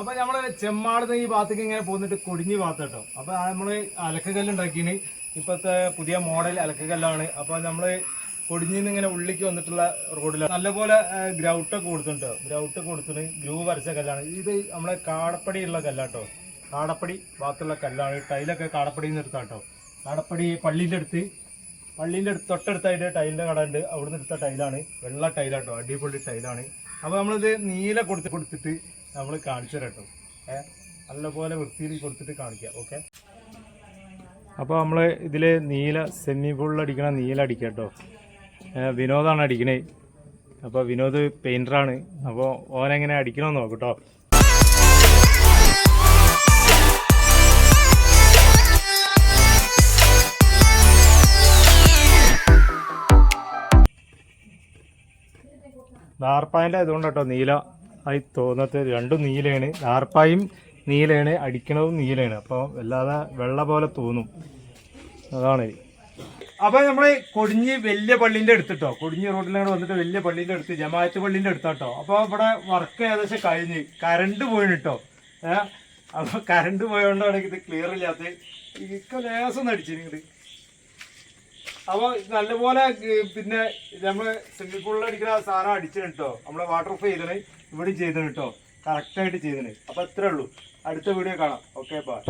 അപ്പൊ നമ്മൾ ചെമ്മാടുന്ന ഈ ഭാഗത്തേക്ക് ഇങ്ങനെ പോന്നിട്ട് കൊടിഞ്ഞ് ഭാഗത്ത് കേട്ടോ അപ്പൊ നമ്മൾ അലക്കുകല്ല് ഉണ്ടാക്കിന് ഇപ്പത്തെ പുതിയ മോഡൽ അലക്കുകല്ലാണ്. അപ്പൊ നമ്മൾ കൊടിഞ്ഞിന്ന് ഇങ്ങനെ ഉള്ളിക്ക് വന്നിട്ടുള്ള റോഡിലാണ് നല്ലപോലെ ഗ്രൗട്ടൊക്കെ കൊടുത്തിട്ടുണ്ട്. ഗ്രൗട്ട് കൊടുത്തിട്ട് ഗ്രൂവ് വരച്ച കല്ലാണ്. ഇത് നമ്മളെ കാടപ്പടി ഉള്ള കല്ലാട്ടോ. കാടപ്പടി ഭാഗത്തുള്ള കല്ലാണ്. ടൈലൊക്കെ കാടപ്പടിയിൽ നിന്ന് എടുത്താട്ടോ. കാടപ്പടി പള്ളിന്റെ അടുത്ത്. പള്ളീന്റെ അടുത്ത് തൊട്ടടുത്തായിട്ട് ടൈലിന്റെ കട ഉണ്ട്. അവിടുന്ന് എടുത്ത ടൈലാണ്. വെള്ള ടൈലാട്ടോ. അടിപൊളി ടൈലാണ്. അപ്പോൾ നമ്മളിത് നീല കൊടുത്ത് കൊടുത്തിട്ട് നമ്മൾ കാണിച്ചു തരാം കേട്ടോ. ഏ നല്ലപോലെ വൃത്തിയിൽ കൊടുത്തിട്ട് കാണിക്കാം ഓക്കെ? അപ്പോൾ നമ്മൾ ഇതിൽ നീല സെമി ഫുൾ അടിക്കണം നീല അടിക്കാം കേട്ടോ. വിനോദാണ് അടിക്കണേ. അപ്പോൾ വിനോദ് പെയിന്ററാണ് അപ്പോൾ ഓനെങ്ങനെ അടിക്കണമെന്ന് നോക്കും കേട്ടോ. നാർപ്പായന്റെ ആയതുകൊണ്ട് കേട്ടോ നീല. ആയി തോന്നത്തെ രണ്ടും നീലയാണ്. ആർപ്പായും നീലയാണ് അടിക്കണതും നീലയാണ്. അപ്പോൾ വല്ലാതെ വെള്ള പോലെ തോന്നും. അതാണ്. അപ്പൊ നമ്മൾ കൊടിഞ്ഞി വലിയ പള്ളിന്റെ അടുത്തിട്ടോ കൊടിഞ്ഞി റോഡിലാണ് വന്നിട്ട് വലിയ പള്ളിന്റെ അടുത്ത് ജമാഅത്ത് പള്ളിന്റെ അടുത്താട്ടോ. അപ്പൊ ഇവിടെ വർക്ക് ഏകദേശം കഴിഞ്ഞ് കറണ്ട് പോയിന് കേട്ടോ ഏഹ് അപ്പൊ കറണ്ട് പോയോണ്ടാണ് ഇത് ക്ലിയർ ഇല്ലാത്ത ഇക്ക ലേസം അടിച്ചിരിക്കുന്നത് അപ്പൊ നല്ലപോലെ പിന്നെ നമ്മൾ സ്വിമ്മിംഗ് പൂളിൽ അടിക്കുന്ന സാധനം അടിച്ചിന് കേട്ടോ. നമ്മളെ വാട്ടർ ചെയ്തത്. ഇവിടെ ചെയ്തത് കേട്ടോ. കറക്റ്റ് ആയിട്ട് ചെയ്തത്. അപ്പൊ ഇത്രേ ഉള്ളൂ. അടുത്ത വീഡിയോ കാണാം. Okay bye